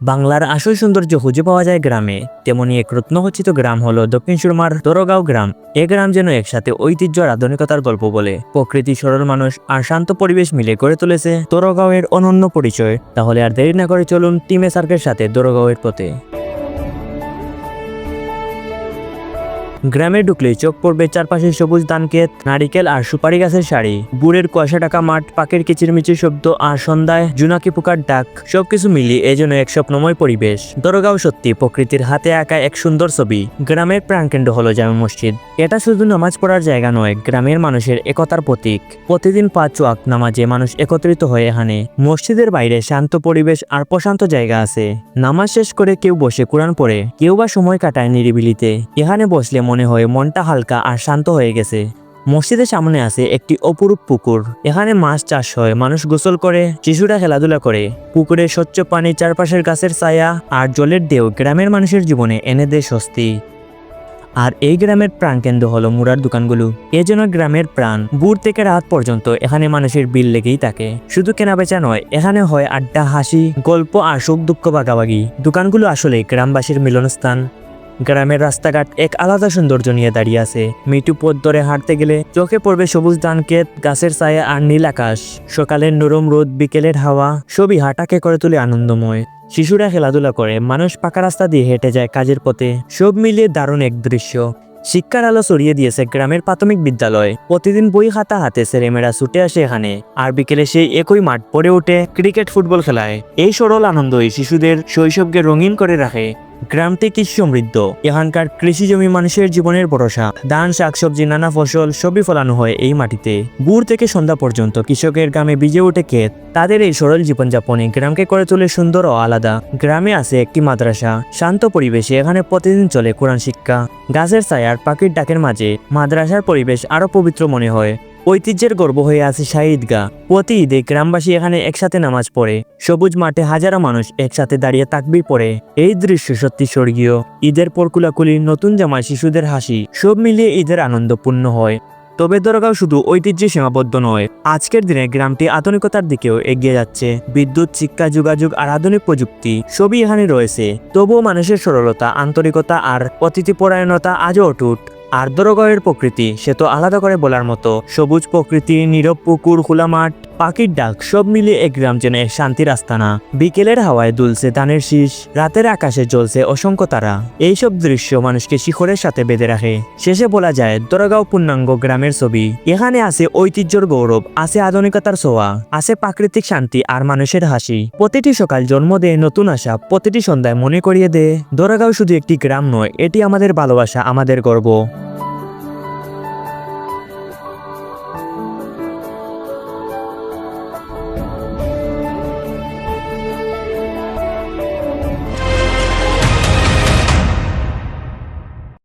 বাংলার আসল সৌন্দর্য খুঁজে পাওয়া যায় গ্রামে। তেমনি এক রত্নখচিত গ্রাম হলো দক্ষিণ সুরমার দরগাঁও গ্রাম। এ গ্রাম যেন একসাথে ঐতিহ্য আর আধুনিকতার গল্প বলে। প্রকৃতি সরল মানুষ আর শান্ত পরিবেশ মিলে গড়ে তুলেছে দরগাঁওয়ের অনন্য পরিচয়। তাহলে আর দেরি না করে চলুন টিমে সার্কের সাথে দরগাঁওয়ের পথে। গ্রামে ঢুকলে চোখ পড়বে চারপাশে সবুজ ধানক্ষেত নারিকেল আর সুপারি গাছের সারি। বুড়ের কুয়াশা টাকা মাঠ, পাখির কিচিরমিচির শব্দ আর সন্ধ্যায় জুনাকি পোকার ডাক, সবকিছু মিলিয়ে এই জন্য এক স্বপ্নময় পরিবেশ। দরগাঁও সত্যি প্রকৃতির হাতে আঁকা এক সুন্দর ছবি। গ্রামের প্রাণকেন্দ্র হলো জামে মসজিদ। এটা শুধু নামাজ পড়ার জায়গা নয়, গ্রামের মানুষের একতার প্রতীক। প্রতিদিন পাঁচ ওয়াক্ত নামাজে মানুষ একত্রিত হয়ে এখানে মসজিদের বাইরে শান্ত পরিবেশ আর প্রশান্ত জায়গা আছে। নামাজ শেষ করে কেউ বসে কোরআন পড়ে, কেউ বা সময় কাটায় নিরিবিলিতে। এখানে বসলে মনে হয় মনটা হালকা আর শান্ত হয়ে গেছে। মসজিদের সামনে আছে একটি অপরূপ পুকুর। এখানে মাছ চাষ হয়, মানুষ গোসল করে, শিশুরা খেলাধুলা করে। পুকুরে স্বচ্ছ পানি চারপাশের গাছের ছায়া আর জলের ঢেউ গ্রামের মানুষের জীবনে এনে দেয় স্বস্তি। আর এই গ্রামের প্রাণকেন্দ্র হলো মুরার দোকানগুলো। এ যেন গ্রামের প্রাণ। বুর থেকে রাত পর্যন্ত এখানে মানুষের বিল লেগেই থাকে। শুধু কেনাবেচা নয়, এখানে হয় আড্ডা, হাসি, গল্প আর সুখ দুঃখ ভাগাভাগি। দোকানগুলো আসলে গ্রামবাসীর মিলনস্থান। গ্রামের রাস্তাঘাট এক আলাদা সৌন্দর্য নিয়ে দাঁড়িয়ে আছে। মিটু পথ ধরে হাঁটতে গেলে চোখে পড়বে সবুজ ধানক্ষেত গাছের ছায়া আর নীল আকাশ। সকালের নরম রোদ, বিকেলের হাওয়া, সবই হাঁটাকে করে তুলে আনন্দময়। শিশুরা খেলাধুলা করে, মানুষ পাকা রাস্তা দিয়ে হেঁটে যায় কাজের পথে। সব মিলিয়ে দারুণ এক দৃশ্য। শিক্ষার আলো ছড়িয়ে দিয়েছে গ্রামের প্রাথমিক বিদ্যালয়। প্রতিদিন বই খাতা হাতে ছেলেমেয়েরা ছুটে আসে এখানে। আর বিকেলে সেই একই মাঠ পড়ে ওঠে ক্রিকেট ফুটবল খেলায়। এই সরল আনন্দই শিশুদের শৈশবকে রঙিন করে রাখে। গ্রামটি কৃষি সমৃদ্ধ। এখানকার কৃষি জমি মানুষের জীবনের ভরসা। ধান, শাকসবজি, নানা ফসল সবই ফলানো হয় এই মাটিতে। ভোর থেকে সন্ধ্যা পর্যন্ত কৃষকের গ্রামে বিজে ওঠে ক্ষেত। তাদের এই সরল জীবনযাপনে গ্রামকে করে তোলে সুন্দর ও আলাদা। গ্রামে আছে একটি মাদ্রাসা। শান্ত পরিবেশে এখানে প্রতিদিন চলে কোরআন শিক্ষা। গাছের ছায়ার পাখির ডাকের মাঝে মাদ্রাসার পরিবেশ আরও পবিত্র মনে হয়। ঐতিহ্যের গর্ব হয়ে আছে শাহী ঈদগাহ প্রতি ঈদে গ্রামবাসী এখানে একসাথে নামাজ পড়ে। সবুজ মাঠে হাজারো মানুষ একসাথে দাঁড়িয়ে তাকবি পড়ে। এই দৃশ্য সত্যি স্বর্গীয়। ঈদের পর কুলাকুলি নতুন জামায় শিশুদের হাসি, সব মিলিয়ে ঈদের আনন্দপূর্ণ হয়। তবে দরগাঁও শুধু ঐতিহ্যে সীমাবদ্ধ নয়, আজকের দিনে গ্রামটি আধুনিকতার দিকেও এগিয়ে যাচ্ছে। বিদ্যুৎ, শিক্ষা, যোগাযোগ আর আধুনিক প্রযুক্তি, সবই এখানে রয়েছে। তবুও মানুষের সরলতা, আন্তরিকতা আর অতিথিপরায়ণতা আজও অটুট। আর দরগাঁওয়ের প্রকৃতি সে তো আলাদা করে বলার মতো। সবুজ প্রকৃতি নীরব পুকুর, খোলা মাঠ পাখির ডাক সব মিলিয়ে এক গ্রাম যেন এক শান্তির আস্তানা বিকেলের হাওয়ায় দুলছে ধানের শীষ, রাতের আকাশে জ্বলছে অসংখ্য তারা। এইসব দৃশ্য মানুষকে শিখরের সাথে বেঁধে রাখে। শেষে বলা যায়, দরগাঁও পূর্ণাঙ্গ গ্রামের ছবি। এখানে আছে ঐতিহ্যর গৌরব, আছে আধুনিকতার ছোঁয়া, আছে প্রাকৃতিক শান্তি আর মানুষের হাসি। প্রতিটি সকাল জন্ম দেয় নতুন আশা, প্রতিটি সন্ধ্যায় মনে করিয়ে দেয় দরগাঁও শুধু একটি গ্রাম নয়, এটি আমাদের ভালোবাসা, আমাদের গর্ব।